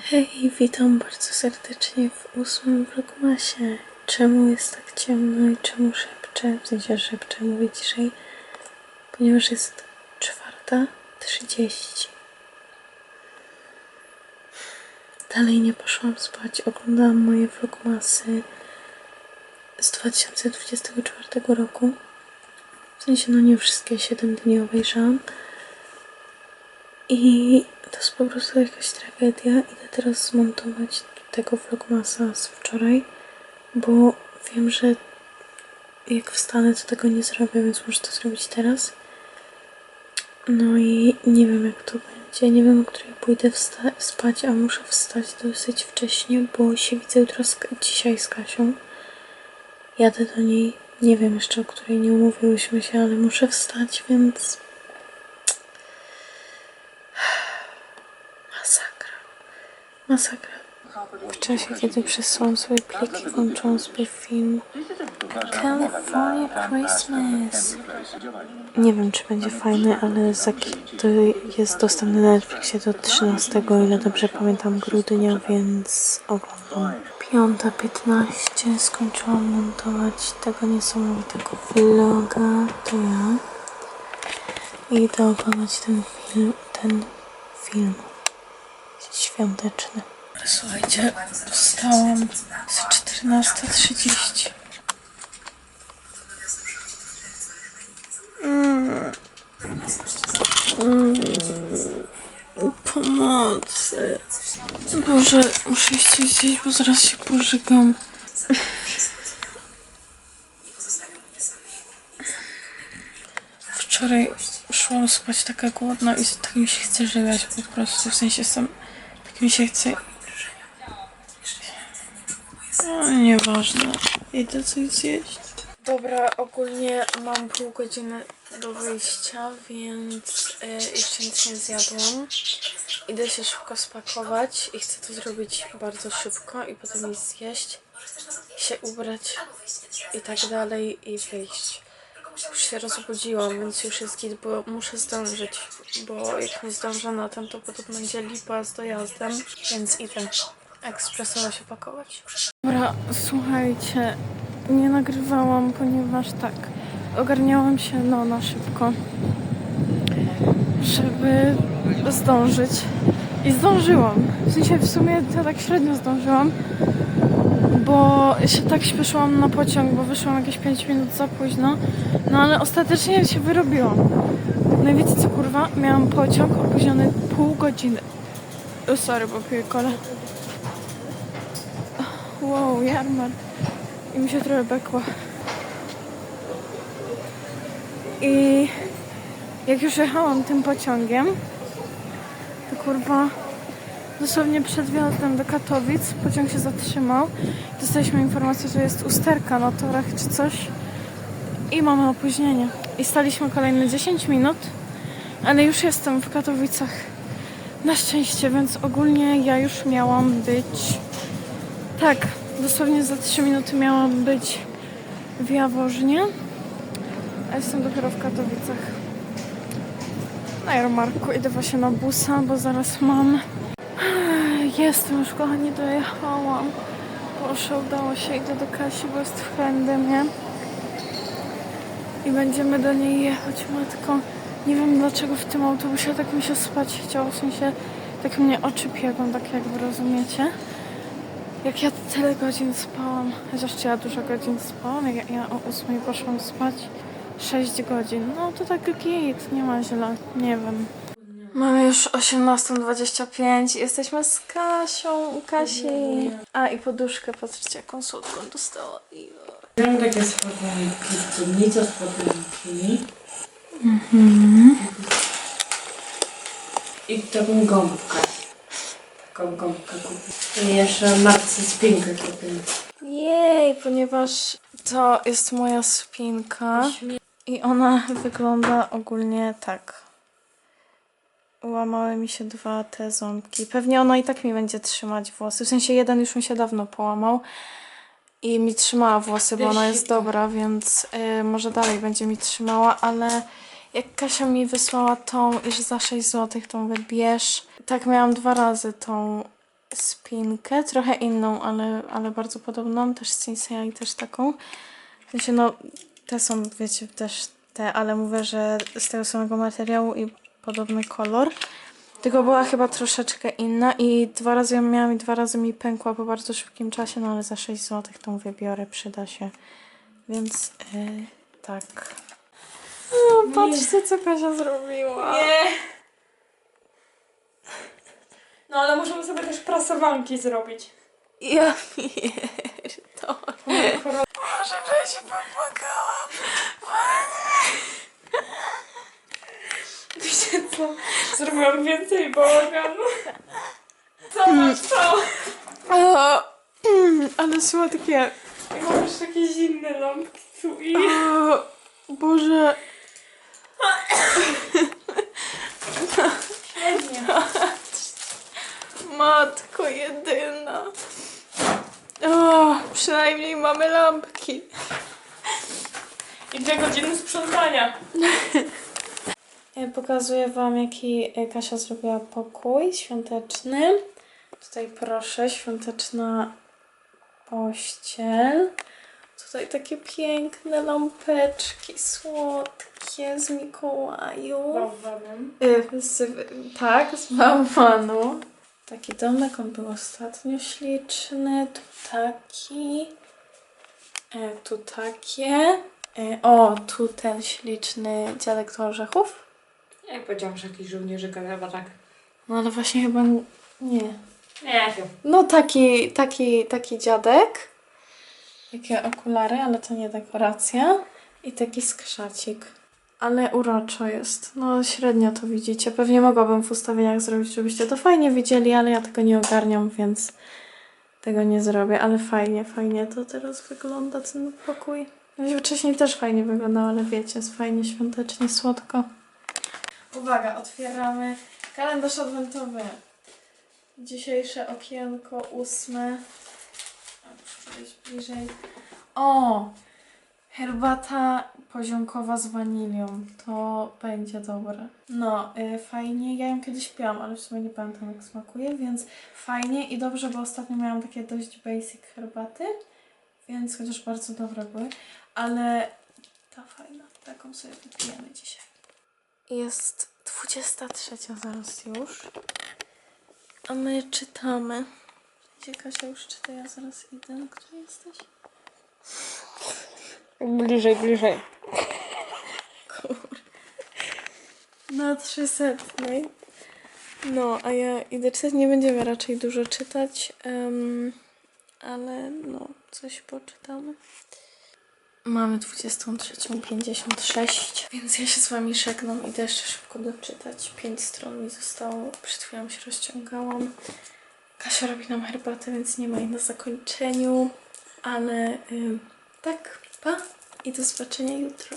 Hej, witam bardzo serdecznie w ósmym vlogmasie. Czemu jest tak ciemno i czemu szepczę? W sensie szepczę, mówię ciszej, ponieważ jest czwarta trzydzieści. Dalej nie poszłam spać, oglądałam moje vlogmasy z 2024 roku. W sensie, no nie wszystkie 7 dni obejrzałam. I to jest po prostu jakaś tragedia. Idę teraz zmontować tego vlogmasa z wczoraj, bo wiem, że jak wstanę, to tego nie zrobię, więc muszę to zrobić teraz. No i nie wiem, jak to będzie. Nie wiem, o której pójdę spać, a muszę wstać dosyć wcześnie, bo się widzę jutro z- dzisiaj z Kasią. Jadę do niej. Nie wiem jeszcze, o której nie umówiłyśmy się, ale muszę wstać, więc Masakra. Masakra. W czasie, kiedy przesyłam sobie pliki, włączyłam sobie film California Christmas. Nie wiem, czy będzie fajny, ale za, to jest dostępny na Netflixie do 13, o ile dobrze pamiętam, grudnia, więc oglądam. 5.15 skończyłam montować tego niesamowitego vloga, to ja. I idę oglądać ten film, ten film świąteczny. Słuchajcie, wstałam z 14.30. Mm. Mm. Pomocy. Boże, muszę iść gdzieś, bo zaraz się pożygam. Wczoraj szłam spać taka głodna i tak mi się chce żygać po prostu. W sensie sam mi się chce. No, nieważne. Idę coś zjeść. Dobra, ogólnie mam pół godziny do wyjścia, więc y, jeszcze nic nie zjadłam. Idę się szybko spakować i chcę to zrobić bardzo szybko i potem iść zjeść, się ubrać i tak dalej i wyjść. Już się rozbudziłam, więc już jest git, bo muszę zdążyć, bo jak nie zdążę na ten, to potem będzie lipa z dojazdem, więc idę ekspresowo się pakować. Dobra, słuchajcie, nie nagrywałam, ponieważ tak, ogarniałam się no na szybko, żeby zdążyć i zdążyłam. W sensie w sumie to tak średnio zdążyłam, bo się tak śpieszyłam na pociąg, bo wyszłam jakieś 5 minut za późno, no ale ostatecznie się wyrobiłam. No i wiecie co kurwa, miałam pociąg opóźniony pół godziny. O, sorry, bo piję kolę. Wow, jarmark. I mi się trochę bekła. I jak już jechałam tym pociągiem, to kurwa dosłownie przed wjazdem do Katowic pociąg się zatrzymał. Dostaliśmy informację, że jest usterka na torach czy coś i mamy opóźnienie. I staliśmy kolejne 10 minut, ale już jestem w Katowicach. Na szczęście, więc ogólnie ja już miałam być tak, dosłownie za 3 minuty miałam być w Jaworznie, a jestem dopiero w Katowicach. Na jarmarku idę właśnie na busa, bo zaraz mam. Jestem już, kochani, dojechałam. Proszę, udało się, idę do Kasi, bo jest w Hendemie. I będziemy do niej jechać, matko. Nie wiem dlaczego w tym autobusie tak mi się spać chciało, w sensie tak mnie oczy piegą, tak jakby rozumiecie. Jak ja tyle godzin spałam, chociaż ja dużo godzin spałam, jak ja o 8 poszłam spać 6 godzin, no to tak git, nie ma źle, nie wiem. Już 18.25 jesteśmy z Kasią, u Kasi. A i poduszkę, patrzcie jaką słodką dostała. Mam takie spódniki, spódnice, spódniki. I taką gąbkę. Taką gąbkę kupię. I jeszcze matce spinkę kupię. Jej, ponieważ to jest moja spinka i ona wygląda ogólnie tak. Łamały mi się dwa te ząbki. Pewnie ona i tak mi będzie trzymać włosy. W sensie jeden już mi się dawno połamał i mi trzymała włosy, bo ona jest dobra, więc y, może dalej będzie mi trzymała, ale jak Kasia mi wysłała tą, iż za 6 zł tą wybierz, tak miałam dwa razy tą spinkę, trochę inną, ale, ale bardzo podobną, też z i też taką. W sensie, no, te są, wiecie, też te, ale mówię, że z tego samego materiału i podobny kolor. Tylko była chyba troszeczkę inna i dwa razy ją miałam i dwa razy mi pękła po bardzo szybkim czasie, no ale za 6 zł tą wybiorę, przyda się. Więc yy, tak. O, patrzcie, co Kasia zrobiła. Nie. No ale możemy sobie też prasowanki zrobić. Ja pierdolę. Może, że się popłakałam. Co? Zrobiłam więcej bałaganu. Zobacz to! O, mm, ale słodkie. I mam już takie zimne lampki tu i... O, Boże. Średnie. Matko jedyna. O, przynajmniej mamy lampki. I dwie godziny sprzątania. Ja Pokazuję Wam, jaki e, Kasia zrobiła pokój świąteczny. Tutaj proszę, świąteczna pościel. Tutaj takie piękne lampeczki słodkie z Mikołaju. Y, Z, tak, z bałwanu. Taki domek, on był ostatnio śliczny. Tu taki. E, tu takie. E, o, tu ten śliczny dziadek do orzechów. Jak powiedziałam, że jakiś żołnierzyk, ale chyba tak. No ale właśnie chyba nie. Nie wiem. No taki, taki, taki dziadek. Jakie okulary, ale to nie dekoracja. I taki skrzacik. Ale uroczo jest. No średnio to widzicie. Pewnie mogłabym w ustawieniach zrobić, żebyście to fajnie widzieli, ale ja tego nie ogarniam, więc tego nie zrobię. Ale fajnie, fajnie to teraz wygląda ten pokój. Wcześniej też fajnie wyglądał, ale wiecie, jest fajnie, świątecznie, słodko. Uwaga, otwieramy kalendarz adwentowy. Dzisiejsze okienko ósme. Podejść bliżej. O! Herbata poziomkowa z wanilią. To będzie dobre. No, y, fajnie. Ja ją kiedyś piłam, ale w sumie nie pamiętam jak smakuje, więc fajnie i dobrze, bo ostatnio miałam takie dość basic herbaty, więc chociaż bardzo dobre były, ale ta fajna, taką sobie wypijemy dzisiaj. Jest 23 zaraz już. A my czytamy. Gdzie Kasia już czyta, ja zaraz idę. Gdzie jesteś? Bliżej, bliżej. Na 300. No, a ja idę czytać. Nie będziemy raczej dużo czytać, em, ale no, coś poczytamy. Mamy 23.56, więc ja się z Wami żegnam. Idę jeszcze szybko doczytać. Pięć stron mi zostało. Przed chwilą się rozciągałam. Kasia robi nam herbatę, więc nie ma jej na zakończeniu. Ale ym, tak, pa i do zobaczenia jutro.